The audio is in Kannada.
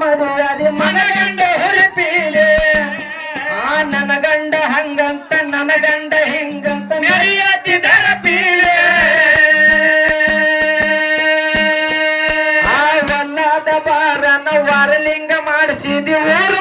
ಮದುವೆ ಮನಗಂಡ ಹೊರಪೀಲೆ. ಆ ನನ್ನ ಗಂಡ ಹಂಗಂತ ನನ್ನ ಗಂಡ ಹಿಂಗಂತ ಮರ್ಯಾದಿ ದರ ಪೀಳೆ ಆವಲ್ಲದ ಬಾರನ ವಾರಲಿಂಗ ಮಾಡಿಸಿದಿ ಊರು.